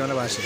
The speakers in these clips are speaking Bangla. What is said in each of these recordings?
বর্তমানে বাসে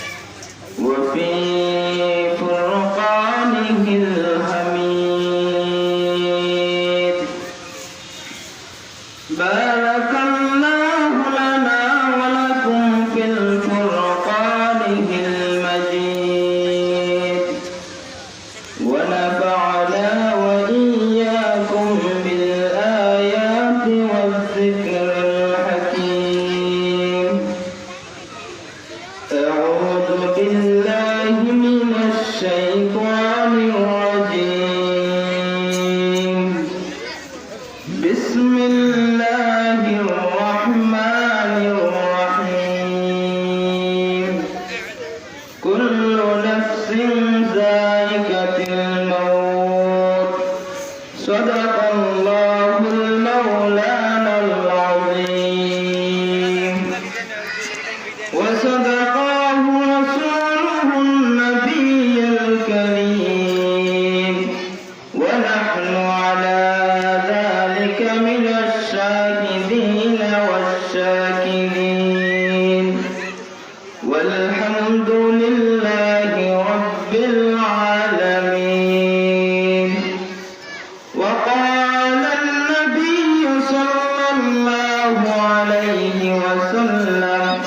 عليه وسلم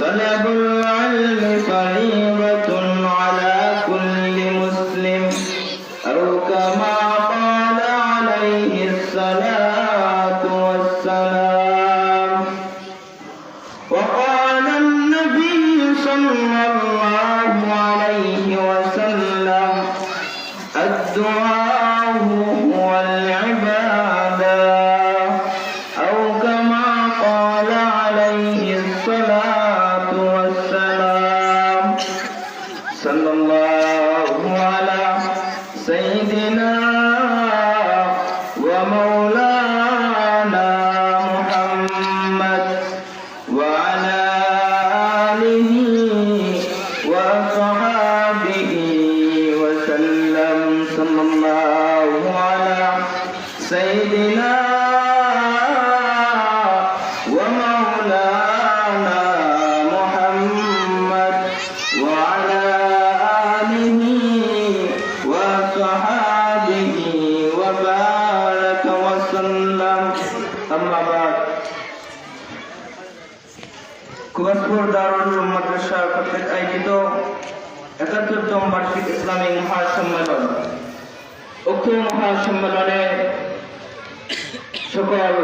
طلب সকল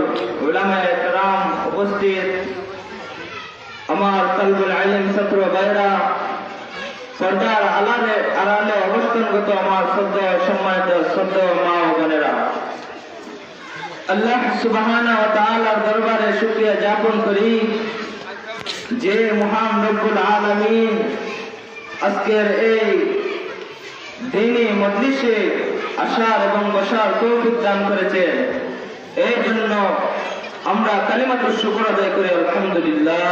কেরাম উপস্থিত। আমার কলবুল আলিম ছাত্র ভাইরা পর্দার আলালে আড়ালে অবস্থানগত আমার শ্রদ্ধ, সম্মানিত শ্রদ্ধ মা ও বোনেরা। আল্লাহ সুবহানাহু ওয়া তাআলার দরবারে শুকরিয়া জ্ঞাপন করি যে মহান রব্বুল আলামিন আজকের এই দিনী মজলিসে আসার এবং বসার তৌফিক দান করেছেন। এই জন্য আমরা কালিমাত শুকর আদায় করি, আলহামদুলিল্লাহ।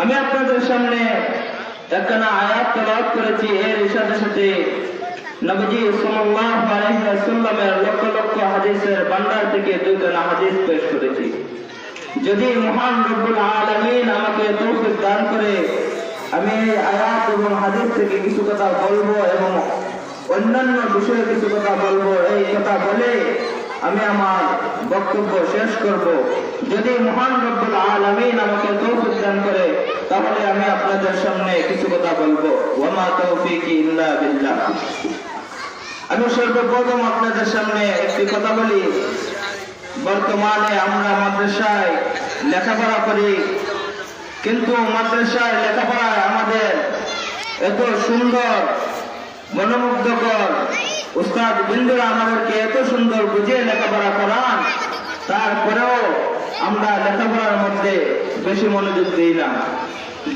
আমি আপনাদের সামনে একখানা আয়াত তেলাওয়াত করেছি, এর সাথে সাথে নবজি সাল্লাল্লাহু আলাইহি লক্ষ লক্ষ হাদিসের ভান্ডার থেকে দুইখানা হাদিস পেশ করেছি। যদি মহান রব্বুল আলামিন আমাকে তৌফিক দান করে, আমি এই আয়াত এবং হাদিস থেকে কিছু কথা বলব এবং অন্যান্য বিষয়ে কিছু কথা বলব, এই কথা বলে আমি আমার বক্তব্য শেষ করব। যদি মহান রব্বুল আলামিন আমাকে তৌফিক দান করে, তাহলে আমি আপনাদের সামনে কিছু কথা বলব। ওয়ামা তৌফিকি ইল্লা বিল্লাহ। আমি সর্বপ্রথম আপনাদের সামনে একটি কথা বলি। বর্তমানে আমরা মাদ্রাসায় লেখাপড়া করি, কিন্তু মাদ্রাসায় লেখাপড়ায় আমাদের এত সুন্দর মনোমুগ্ধকর উস্তাদ বিন্দুরা আমাদেরকে এত সুন্দর বুঝিয়ে লেখাপড়া করান, তারপরেও আমরা লেখাপড়ার মধ্যে বেশি মনোযোগ দিই না।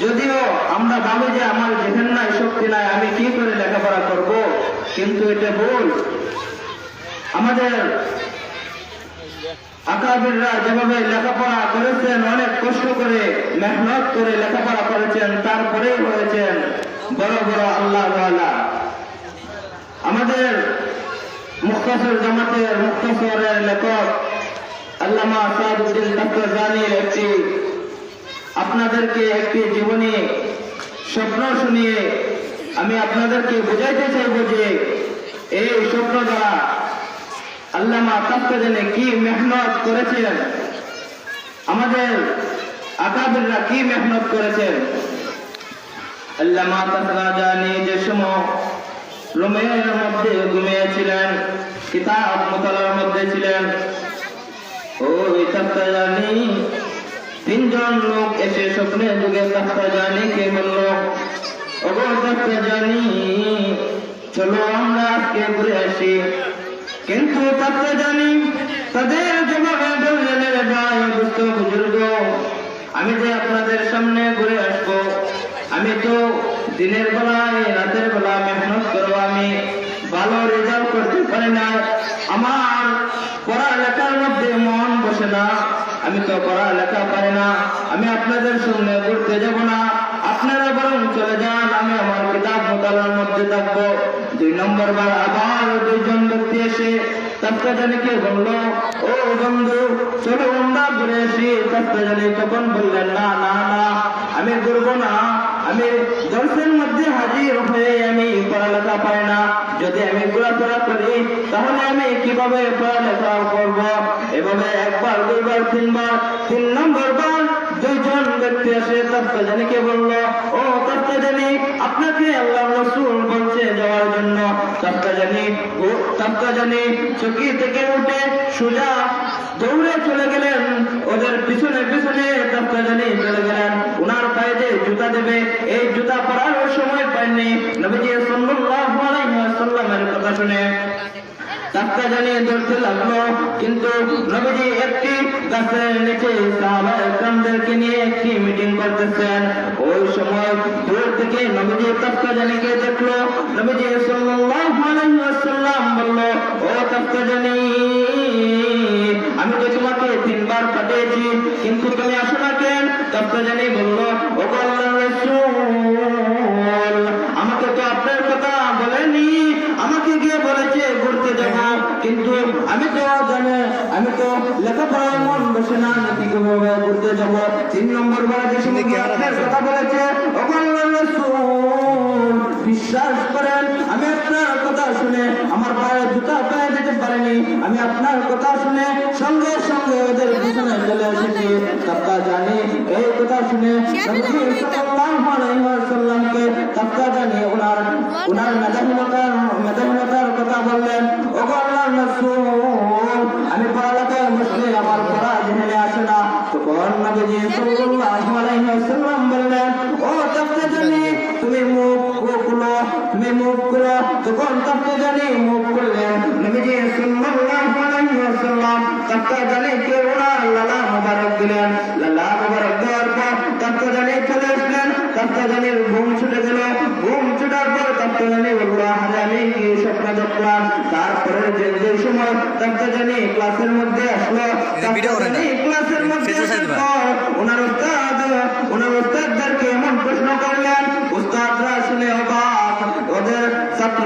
যদিও আমরা ভাবি যে আমার যেখানে নাই, শক্তি নাই, আমি কি করে লেখাপড়া করব? কিন্তু এটা ভুল। আমাদের আকাবিররা যেভাবে লেখাপড়া করেছেন, অনেক কষ্ট করে, মেহনত করে লেখাপড়া করেছেন, তারপরেই হয়েছেন বড় বড় আল্লাহ আমাদের মুক্তাসর জামাতের মুক্তাসরের লেখক আল্লামা সাদুদ্দিন তাকরানির একটি আপনাদেরকে একটি জীবনী স্বপ্ন শুনিয়ে আমি আপনাদেরকে বুঝাইতে চাইব যে এই স্বপ্ন দ্বারা আল্লামা তাফকাজানে কি মেহনত করেছেন? আমাদের আকাবিররা কি মেহনত করেছেন? আল্লামা তাফকাজানি যে সময় রুমের মধ্যে ঘুমিয়েছিলেন কিতাব মোতালার মধ্যে ছিলেন। ওই তাফকাজানি তিনজন লোক এসে স্বপ্নে যুগে তাফকাজানিকে বলল, ওগো তাফকাজানি চলো আমরা আজকে ঘুরে আসি। কিন্তু তাতে জানি তাদের জবাবে বললেন ভাই দুস্থ বুজুর্গ, আমি যে আপনাদের সামনে ঘুরে আসব আমি তো দিনের বেলায়, রাতের বেলা মেহনত করব আমি ভালো রেজাল্ট করতে পারি না আমার পড়ালেখার মধ্যে মন বসে না। আমি তো পড়ালেখা পারি না। আমি আপনাদের সামনে ঘুরতে যাব না। আপনারা বরং চলে যান। আমি আমার কিতাব মোতালার মধ্যে থাকব। দুই নম্বর বার আবার দুইজন ব্যক্তি এসে তত্ত্বাজানিকে বলল, ও বন্ধু, চলো আমরা ঘুরে আসি। তত্ত্বাজানি তখন বললেন না না, আমি ঘুরবো না। আমি জলসের মধ্যে হাজির হয়ে আমি পড়ালেখা পাই না। যদি আমি ঘোরাফেরা করি, তাহলে আমি কীভাবে পড়ালেখা করব? এভাবে একবার, দুইবার, তিনবার, তিন নম্বর বার দুইজন ব্যক্তি এসে তত্ত্বাজানিকে বলল, ও তত্ত্বাজানি আপনাকে আল্লাহ রসুল বলছে যাওয়ার জন্য। তত্ত্বাজানি তত্ত্বাজানি চকি থেকে উঠে সোজা দৌড়ে চলে গেলেন। ওদের পিছনে পিছনে তত্ত্বাজানি চলে গেলেন। ওনার পায়ে যে জুতা দেবে, এই জুতা পরার সময় পাননি। নবীজি সাল্লাল্লাহু আলাইহি ওয়াসাল্লামের কথা শুনে। ডাক্তার জানিয়ে ধরতে লাগল। কিন্তু নবীজি একটি গাছের নিচে সাহাবা একরামদেরকে নিয়ে একটি মিটিং করতেছেন। ওই সময় দূর থেকে নবীজি তাফকাজানিকে দেখল, নবীজি সাল্লাল্লাহু বলল, ও তাফকাজানি আমি তো তোমাকে তিনবার পাঠিয়েছি, কিন্তু তুমি আসো না কেন? তাফকাজানি বলল ও আল্লাহর রাসূল আমাকে তো আপনার কথা বলেনি আমাকে গিয়ে বলেছে ঘুরতে যাব কিন্তু আমি তো জানে আমি তো লেখাপড়ায় মন বসে না যাব। তিন নম্বর বার যে সময় গিয়ে আপনার কথা বলেছে বিশ্বাস করেন। আমি আপনার কথা শুনে আমার পায়ে জুতা পারিনি আমি আপনার কথা শুনে সঙ্গে সঙ্গে ওদের পিছনে চলে এসেছি। তাপ্তা জানি এই কথা শুনে নবী সাল্লাল্লাহু আলাইহি ওয়াসাল্লামকে তাপ্তা জানি ওনার ওনার মেধাহীনতার মেধাহীনতার কথা বললেন। ওগো আল্লাহর রাসূল আমি পড়ালেখায় বসলে আমার পড়া যেখানে আসে না। তখন নবীজি সাল্লাল্লাহু আলাইহি ওয়াসাল্লাম বললেন ও তাপ্তা জানি তুমি মুখ মুখ খুলো তখন তাপ্তা জানি মুখ খুললেন নবীজি সাল্লাল্লাহু আলাইহি ওয়াসাল্লাম তাপ্তা জানি কে ওনার লালা মোবারক দিলেন। লালা মোবারক দেওয়ার পর তাপ্তা জানি চলে আসলেন। তাপ্তা জানির ঘুম ছুটে গেল। ঘুম ছুটার পর তাপ্তা জানি বলল আরে কি স্বপ্ন দেখলাম? তারপরে যে যে সময় তাপ্তা জানি ক্লাসের মধ্যে আসলো তাপ্তা জানি ক্লাসের মধ্যে আসার পর ওনার উস্তাদ ওনার উস্তাদদেরকে এমন প্রশ্ন করলেন উস্তাদরা শুনে অবাক ওদের ছাত্র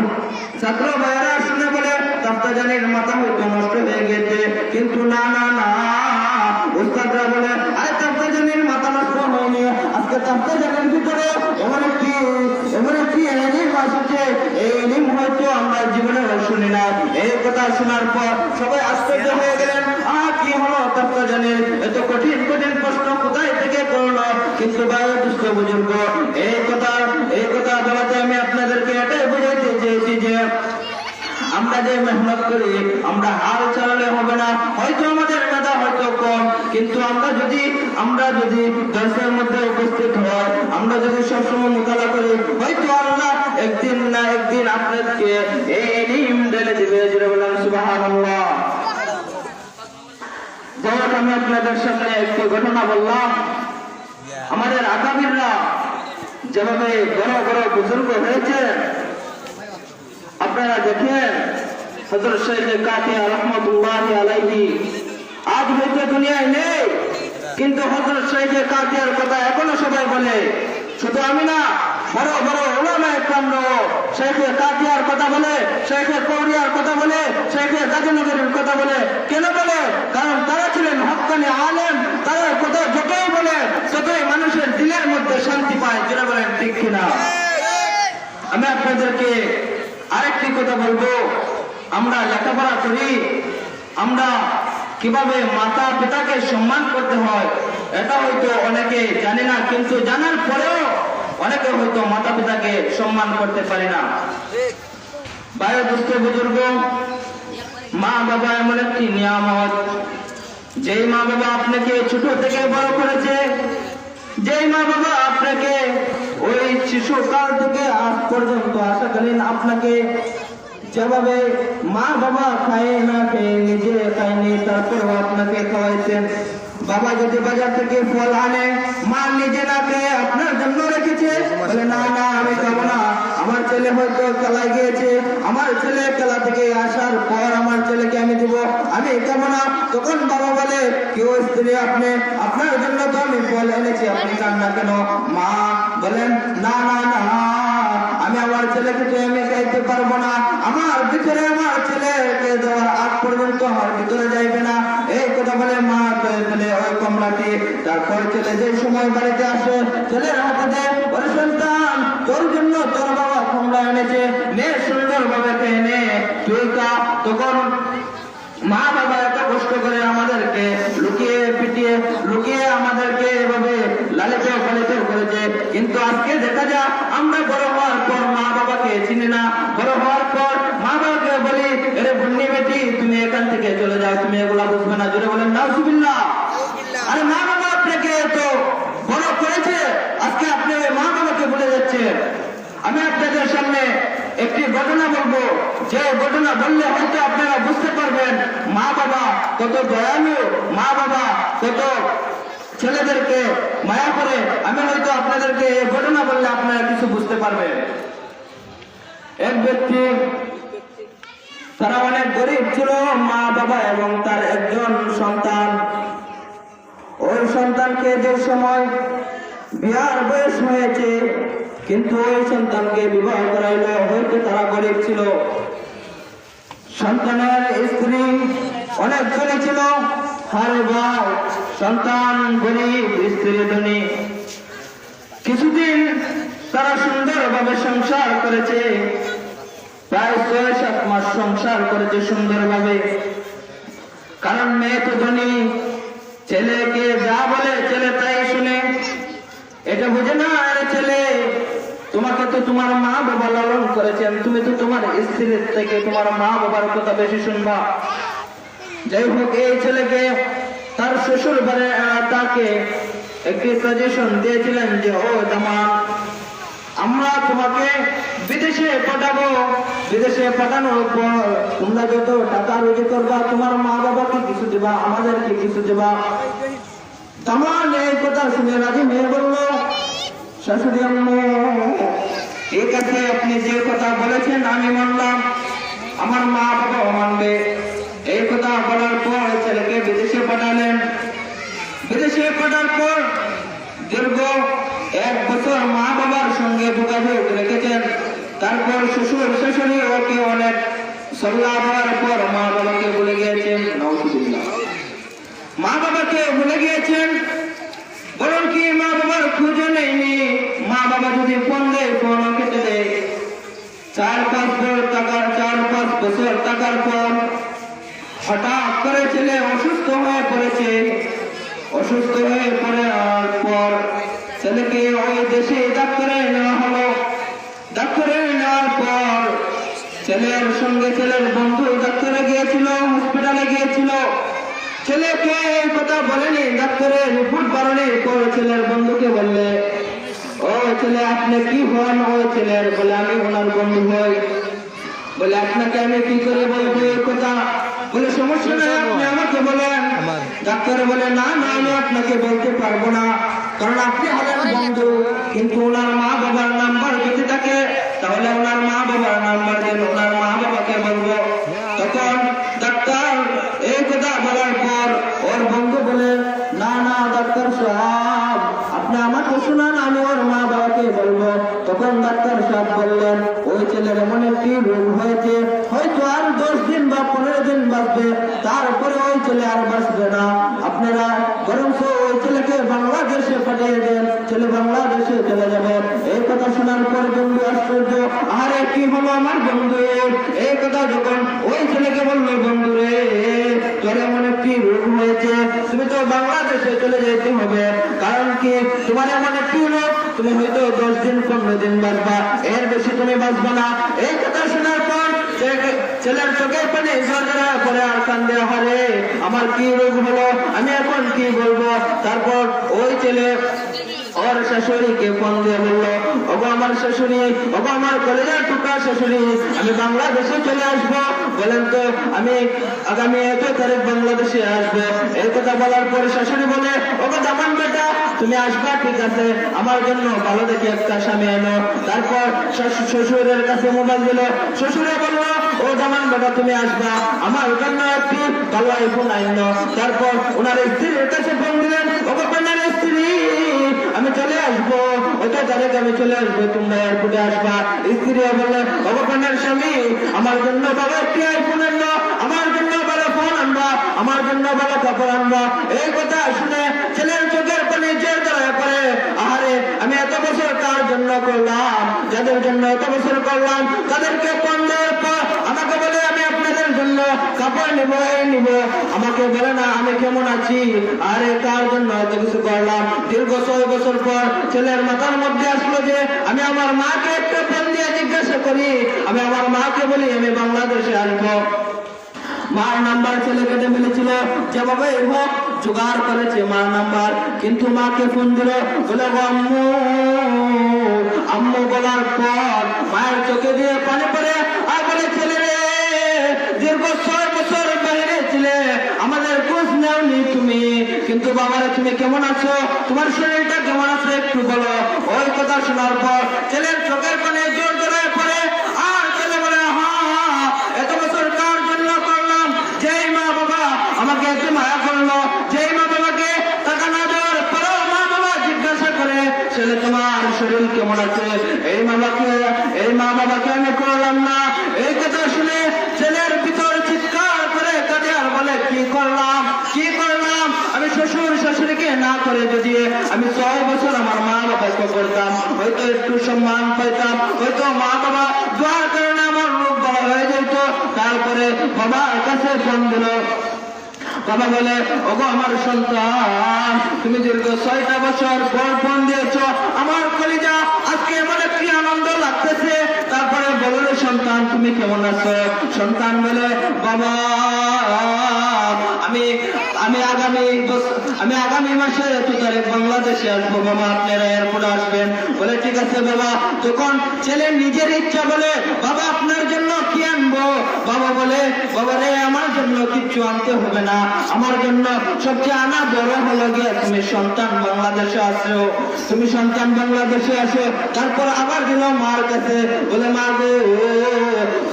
ছাত্র ভাইয়েরা, শুনে বলে তাপ্তাজানির মাথা হয়তো নষ্ট হয়ে গেছে। কিন্তু না না না, উস্তাদরা বলে, আরে তাপ্তাজানির মাথা নষ্ট হয়নি। আজকে তাপ্তাজানির ভিতরে এমন একটি এমন একটি এলিম আসছে এই এলিম হয়তো আমরা জীবনে শুনি না। এই কথা শোনার পর সবাই আশ্চর্য হয়ে গেলেন। আহ, কি হলো তাপ্তাজানির এত কঠিন কঠিন প্রশ্ন কোথায় থেকে করল কিন্তু গায়ে দুষ্ট বুজুর্গ, এই কথা এই কথা বলাতে আমি চেয়েছি যে আমরা যে মেহনত করি, আমরা হাল চালালে হবে না। হয়তো আমাদের মেধা হয়তো কম, কিন্তু আমরা যদি আমরা যদি দর্শের মধ্যে উপস্থিত হয় আমরা যদি সবসময় মোকালা করি, হয়তো আল্লাহ একদিন না একদিন আখরাতকে এই ঢেলে দিবে বলেন, সুবহানাল্লাহ। যাই হোক আমি আপনাদের সামনে একটি ঘটনা বললাম। আমাদের আকাবিররা যেভাবে বড় বড় বুজুর্গ হয়েছে আপনারা দেখেন কথা বলে। কথা বলে কেন বলে? কারণ তারা ছিলেন হকানি আলেম, তারা কথা যতই বলে, ততই মানুষের দিলের মধ্যে শান্তি পায়। যেটা বলেন ঠিক কিনা? আমি আপনাদেরকে আরেকটি কথা বলব। আমরা লেখাপড়া করি, আমরা কীভাবে মাতা পিতাকে সম্মান করতে হয়, এটা হয়তো অনেকে জানে না, কিন্তু জানার পরেও অনেকে হয়তো মাতা পিতাকে সম্মান করতে পারে না। বায়ু দুস্থ বুজুর্গ, মা বাবা এমন একটি নিয়ামত, যেই মা বাবা আপনাকে ছোট থেকে বড় করেছে যেই মা বাবা আপনাকে ওই শিশুকাল থেকে আজ পর্যন্ত আশাকালীন আপনাকে যেভাবে মা বাবা খায় না খেয়ে, নিজে খায়নি তারপরেও আপনাকে খাওয়াইছেন। বাবা যদি বাজার থেকে ফল আনে, মা নিজে না খেয়ে আপনার জন্য রেখেছে না না, আমি খাব না। আমার ছেলে হয়তো খেলায় গিয়েছে, আমার ছেলে খেলা থেকে আসার পর আমার ছেলেকে আমি দিব। আমি খাব না। তখন বাবা বলে কেউ স্ত্রী আপনি? আপনার জন্য তো আমি ফল এনেছি। আপনি খান না কেন? মা বলেন, না না না, আমি আমার ছেলেকে তো আমি খাইতে পারব না। আমার ভিতরে আমার ছেলেকে দেওয়ার আগ পর্যন্ত আমার ভিতরে যাইবে না। এই কথা বলে মা বলে বলে ওই কমলাটি। তারপর ছেলে যে সময় বাড়িতে আসে, ছেলের হাতে দেয়, ওরে সন্তান, তোর জন্য তোর বাবা কমলা এনেছে নে সুন্দর ভাবে খেয়ে নে। তুই কা তখন মা বাবা এত কষ্ট করে আমাদেরকে লুকিয়ে পিটিয়ে লুকিয়ে আমাদেরকে এভাবে লালিত পালিত করেছে। কিন্তু আজকে দেখা যায় আমরা বড় হওয়ার পর মা বাবাকে চিনি না। বড় হওয়ার পর মা বাবাকে বলি এরে বুন্নি বেটি তুমি এখান থেকে চলে যাও তুমি এগুলা বুঝবে না। জোরে বলেন নাও সুবিল্লা আরে মা বাবা আপনাকে তো বড় করেছে আজকে আপনি ওই মা বাবাকে ভুলে যাচ্ছেন আমি আপনাদের সামনে একটি ঘটনা বলব। যে ঘটনা বললে হয়তো আপনারা বুঝতে পারবেন, মা বাবা কত দয়ালু, মা বাবা কত ছেলেদেরকে মায়া করে। আমি হয়তো আপনাদেরকে এই ঘটনা বললে আপনারা কিছু বুঝতে পারবেন। এক ব্যক্তি, তারা অনেক গরিব ছিল, মা বাবা এবং তার একজন সন্তান। ওই সন্তানকে যে সময় বিয়ার বয়স হয়েছে, কিন্তু ওই সন্তানকে বিবাহ করাইলো হয়তো তারা গরিব ছিল। সন্তানের স্ত্রী অনেক ধনী ছিল। হারে ভাই সন্তান, গরিব, স্ত্রী, ধনী। কিছুদিন তারা সুন্দরভাবে সংসার করেছে। প্রায় ছয় সাত মাস সংসার করেছে সুন্দরভাবে। কারণ মেয়ে তো ধনী, ছেলেকে যা বলে ছেলে তাই শুনে। এটা বুঝে না, আরে ছেলে, তোমাকে তো তোমার মা বাবা লালন করেছেন তুমি তো তোমার স্ত্রীর থেকে তোমার মা বাবার কথা বেশি শুনবা। যাই হোক, এই ছেলেকে, তার শ্বশুর বাড়ি তাকে একটি সাজেশন দিয়েছিলেন যে, ও জামা, আমরা তোমাকে বিদেশে পাঠাবো, বিদেশে পাঠানোর পর তোমরা যত টাকা রুজি করবা, তোমার মা বাবাকে কিছু দেবা, আমাদেরকে কিছু দেবা। তামান এই কথা শুনে রাজি মেয়ে বলল। শাশুড়ি আম্মু ঠিক আছে আপনি যে কথা বলেছেন আমি মানলাম আমার মা বাবাও মানবে। এই কথা বলার পর ছেলেকে বিদেশে পাঠালেন। বিদেশে পাঠার পর দীর্ঘ এক বছর মা বাবার সঙ্গে যোগাযোগ রেখেছেন। তারপর শ্বশুর শাশুড়ি ওকে অনেক সল্লা দেওয়ার পর মা বাবাকে ভুলে গিয়েছেন। নওশুবিল্লাহ মা বাবাকে ভুলে গিয়েছেন বরং কি মা বাবার খুঁজে নেয়নি মা বাবা যদি দেয় ফোন কেটে দেয় চার পাঁচ বছর টাকার চার পাঁচ বছর টাকার পর হঠাৎ করে ছেলে অসুস্থ হয়ে পড়েছে। অসুস্থ হয়ে পড়ার পর ছেলেকে ওই দেশে ডাক্তারে নেওয়া হলো। ডাক্তারে নেওয়ার পর ছেলের সঙ্গে ছেলের বন্ধু ডাক্তারে গিয়েছিল, হসপিটালে গিয়েছিল। ছেলেকে এই কথা বলেনি, ডাক্তারের রিপোর্ট বাড়ানোর পর ছেলের বন্ধুকে বললে ও ছেলে আপনি কি হন? ও ছেলে বলে আমি ওনার বন্ধু হই বলে আপনাকে আমি কি করে বলব এই কথা? বলে সমস্যা নেই আপনি আমাকে বলেন। ডাক্তার বলে না না আমি আপনাকে বলতে পারব না। কারণ আপনি হলেন বন্ধু। কিন্তু ওনার মা বাবার নাম্বার যদি থাকে। তাহলে ওনার মা বাবার নাম্বার দেন ওনার মা বাবাকে বলব তখন ডাক্তার এই কথা বলার পর ওর বন্ধু বলে না না ডাক্তার সাহেব আপনি আমাকে শোনান আমি ওর মা বাবাকে বলব তখন ডাক্তার সাহেব বললেন, ওই ছেলের এমন একটি রোগ হয়েছে, হয়তো আর দশ দিন বা পনেরো দিন বাঁচবে, তারপরে ওই ছেলে আর বাঁচবে না। আপনারা বরং ওই ছেলেকে বাংলাদেশে পাঠিয়ে দেন, ছেলে বাংলাদেশে চলে যাবে। এই কথা শোনার পর বন্ধু আশ্চর্য আরে কি হলো আমার বন্ধু এই কথা যখন ওই ছেলেকে বলল, বন্ধু রে, তোর এমন একটি রোগ হয়েছে, তুমি তো বাংলাদেশে চলে যেতে হবে। কারণ কি, তোমার এমন একটি রোগ তুমি হয়তো দশ দিন পনেরো দিন বাঁচবা এর বেশি তুমি বাঁচবা না। এই কথা শোনার পর ছেলের চোখে পানি করে আর কান্দে হারে আমার কি রোগ হলো? আমি এখন কি বলব? তারপর ওই ছেলে ওর শাশুড়িকে ফোন দিয়ে বলল, ওগো আমার শাশুড়ি, ওগো আমার কলেজের টুকা শাশুড়ি, আমি বাংলাদেশে চলে আসব। বলেন তো, আমি আগামী এক তারিখ বাংলাদেশে আসব। এই কথা বলার পরে শাশুড়ি বলে, ওগো জামান বেটা, তুমি আসবা, ঠিক আছে। আমার জন্য ভালো দেখে একটা স্বামী এনো তারপর শ্বশুরের কাছে মোবাইল দিল। শ্বশুরে বলল, ও জামান বেটা, তুমি আসবা। আমার জন্য একটি ভালো আইফোন আইনো তারপর ওনার স্ত্রীর কাছে ফোন দিলেন, ওগো আমি চলে আসব। ওইটা তারিখ আমি চলে আসব, তোমরা এয়ারপোর্টে আসবা। স্ত্রী বললে ভগবানের স্বামী, আমার জন্য ভালো একটি আইফোন আনব, আমার জন্য ভালো ফোন আনবা, আমার জন্য ভালো কাপড় আনবা। এই কথা শুনে ছেলের চোখের পানি জের ধরা করে আহারে, আমি এত বছর তার জন্য করলাম? যাদের জন্য এত বছর করলাম, তাদেরকে ফোন দেওয়ার পর আমাকে বলে আমি আপনাদের জন্য কাপড় নিব, এই নিব। আমাকে বলে না, আমি কেমন আছি? আরে, তার জন্য এত কিছু করলাম। দীর্ঘ ছয় বছর পর ছেলের মাথার মধ্যে আসলো যে, আমি আমার মাকে একটা ফোন দিয়ে জিজ্ঞাসা করি। আমি আমার মাকে বলি, আমি বাংলাদেশে আসব। মার নাম্বার ছেলে কেটে ফেলেছিল। যেভাবে হোক, জোগাড় করেছে মার নাম্বার। কিন্তু মাকে ফোন দিল, বলে আম্মু আম্মু বলার পর মায়ের চোখে দিয়ে পানি পড়ে, আর এত বছর কার জন্য করলাম? যেই মা বাবা আমাকে এত মায়া করল জিজ্ঞাসা করে, ছেলে, তোমার শরীর কেমন আছে এই মা বাবাকে এই মা বাবাকে আমি করলাম না এই কথা শুনে ছেলের ভিতর চিৎকার করে কাঁদে আর বলে কি করলাম কি করলাম আমি শ্বশুর শাশুড়িকে না করে যদি আমি ছয় বছর আমার মা বাবাকে করতাম হয়তো একটু সম্মান পাইতাম হয়তো মা বাবা দোয়ার কারণে আমার রোগ ভালো হয়ে যেত তারপরে ফোন দিল। বাবা বলে, ওগো আমার সন্তান, তুমি দীর্ঘ ছয়টা বছর পর ফোন দিয়েছ। আমার কলিজা, আজকে এমন একটি আনন্দ লাগতেছে? তারপরে বলো সন্তান, তুমি কেমন আছো? সন্তান বলে, বাবা, আমি আমি আগামী আমি আগামী মাসে এত তারিখ বাংলাদেশে আসব। বাবা, আপনারা এয়ারপোর্টে আসবেন। বলে, ঠিক আছে বাবা। তখন ছেলে নিজের ইচ্ছা বলে, বাবা, আপনার জন্য কি বাবা বলে, বাবা রে, আমার জন্য কিচ্ছু আনতে হবে না। আমার জন্য সবচেয়ে আনা বড় হলো গিয়ে তুমি সন্তান বাংলাদেশে আসো। তুমি সন্তান বাংলাদেশে আসো। তারপর আবার দিল মার কাছে বলে, মা গো,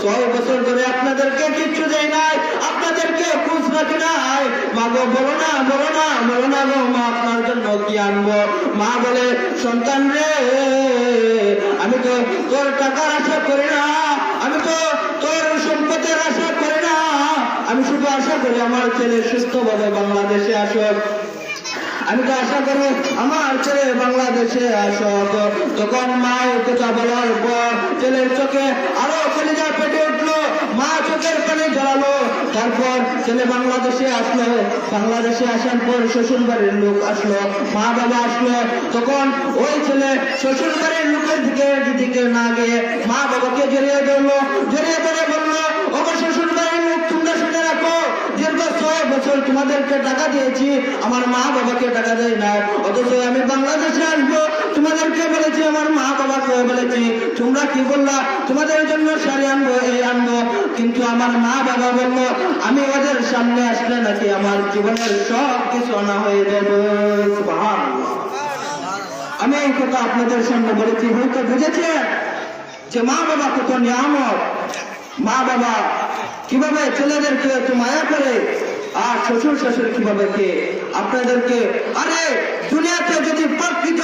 ছয় বছর ধরে আপনাদেরকে কিচ্ছু দেয় নাই, আপনাদেরকে খুঁজ রাখি নাই। মা গো, বলো না বলো না বলো না গো, মা আপনার জন্য কি আনব? মা বলে, সন্তান রে, আমি তো তোর টাকার আশা করি না। আমি শুধু আশা করি আমার ছেলে সুস্থভাবে বাংলাদেশে আসুক। আমি তো আশা করি আমার ছেলে বাংলাদেশে আসুক। তখন মা কথা বলার পর ছেলের চোখে আরও কলিজা পেটে উঠল, মা চোখের পানি জ্বালালো। তারপর ছেলে বাংলাদেশে আসলো। বাংলাদেশে আসার পর শ্বশুর বাড়ির লোক আসলো, মা বাবা আসলো। তখন ওই ছেলে শ্বশুর বাড়ির লোকের দিকে দিকে না গিয়ে মা বাবাকে জড়িয়ে ধরলো, জড়িয়ে ধরে বলল ওকে শ্বশুর মা বাবাকে টাকা দেয় তোমরা কি বললা? তোমাদের জন্য শাড়ি আনব, এই আনব। কিন্তু আমার মা বাবা বলল, আমি ওদের সামনে আসলে নাকি আমার জীবনের সব কিছু আনা হয়ে যাবে। আমি এই কথা আপনাদের সামনে বলেছি, হয়তো বুঝেছে যে মা বাবা কত নিয়ামত। মা বাবা কীভাবে ছেলেদেরকে এত মায়া করে? আর শ্বশুর শাশুড়ি কীভাবে কে? আপনাদেরকে, আরে, দুনিয়াতে যদি প্রকৃত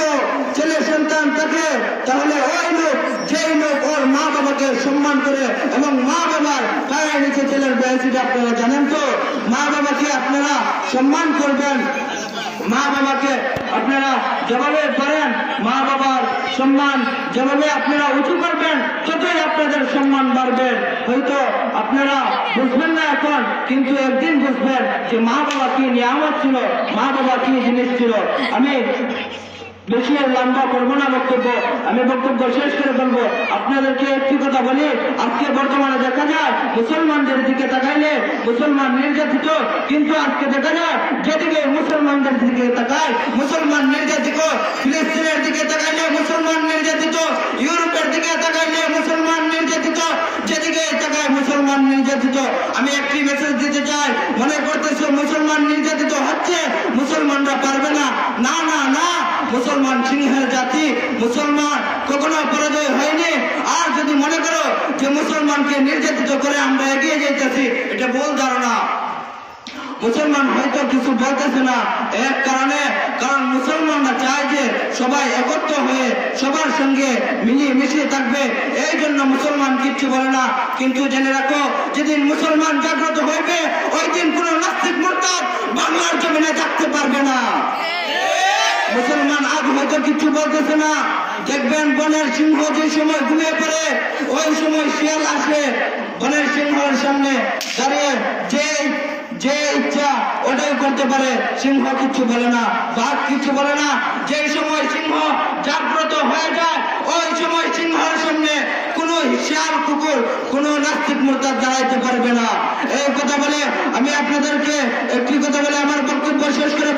ছেলে সন্তান থাকে, তাহলে ওই লোক, যেই লোক ওর মা বাবাকে সম্মান করে এবং মা বাবার পায়ের নিচে ছেলের বয়সীটা আপনারা জানেন তো? মা বাবাকে আপনারা সম্মান করবেন। মা বাবাকে আপনারা যেভাবে পারেন মা বাবার সম্মান, যেভাবে আপনারা উঁচু করবেন, ততই আপনাদের সম্মান বাড়বে। হয়তো আপনারা বুঝবেন না এখন, কিন্তু একদিন বুঝবেন যে মা বাবা কি নিয়ামত ছিল, মা বাবা কি জিনিস ছিল। আমি বেশি লম্বা করব না বক্তব্য। আমি বক্তব্য শেষ করে বলব, আপনাদেরকে একটি কথা বলি, আজকে বর্তমানে দেখা যায় মুসলমানদের দিকে তাকাইলে মুসলমান নির্যাতিত, কিন্তু আজকে দেখা যায় যেদিকে মুসলমানদের দিকে তাকায় মুসলমান নির্যাতিত, ফিলিস্তিনের দিকে তাকাইলে মুসলমান নির্যাতিত, ইউরোপের দিকে তাকাইলে মুসলমান নির্যাতিত, যেদিকে তাকায় মুসলমান নির্যাতিত। আমি একটি মেসেজ দিতে চাই, মনে করতেছো মুসলমান নির্যাতিত হচ্ছে, মুসলমানরা পারবে না। না না না, মুসলমান সিংহের জাতি মুসলমান কখনো পরাজয় হয়নি। আর যদি মনে করো যে মুসলমানকে নির্যাতিত করে আমরা এগিয়ে যেতেছি এটা ভুল ধারণা। মুসলমান হয়তো কিছু বলতেছে না, এক কারণে, কারণ মুসলমানরা চায় যে সবাই একত্র হয়ে, সবার সঙ্গে মিলিয়ে মিশিয়ে থাকবে। এই জন্য মুসলমান কিচ্ছু বলে না। কিন্তু জেনে রাখো, যেদিন মুসলমান জাগ্রত হইবে, ওই দিন কোন নাস্তিক মোরতাদ বাংলার জমিনে থাকতে পারবে না। মুসলমান আজ হয়তো কিছু বলতেছে না। দেখবেন বনের সিংহ যে সময় ঘুমিয়ে পড়ে, ওই সময় শিয়াল আসে বনের সিংহের সামনে দাঁড়িয়ে যে যে ইচ্ছা ওটাই করতে পারে। সিংহ কিছু বলে না, বাঘ কিছু বলে না। যে সময় সিংহ জাগ্রত হয়ে যায়, ওই সময় সিংহের সামনে কোনো শিয়াল, কুকুর, কোনো নাস্তিক মোর্তাদ দাঁড়াইতে পারবে না। এই কথা বলে আমি আপনাদেরকে একটি কথা বলে আমার বক্তব্য শেষ করে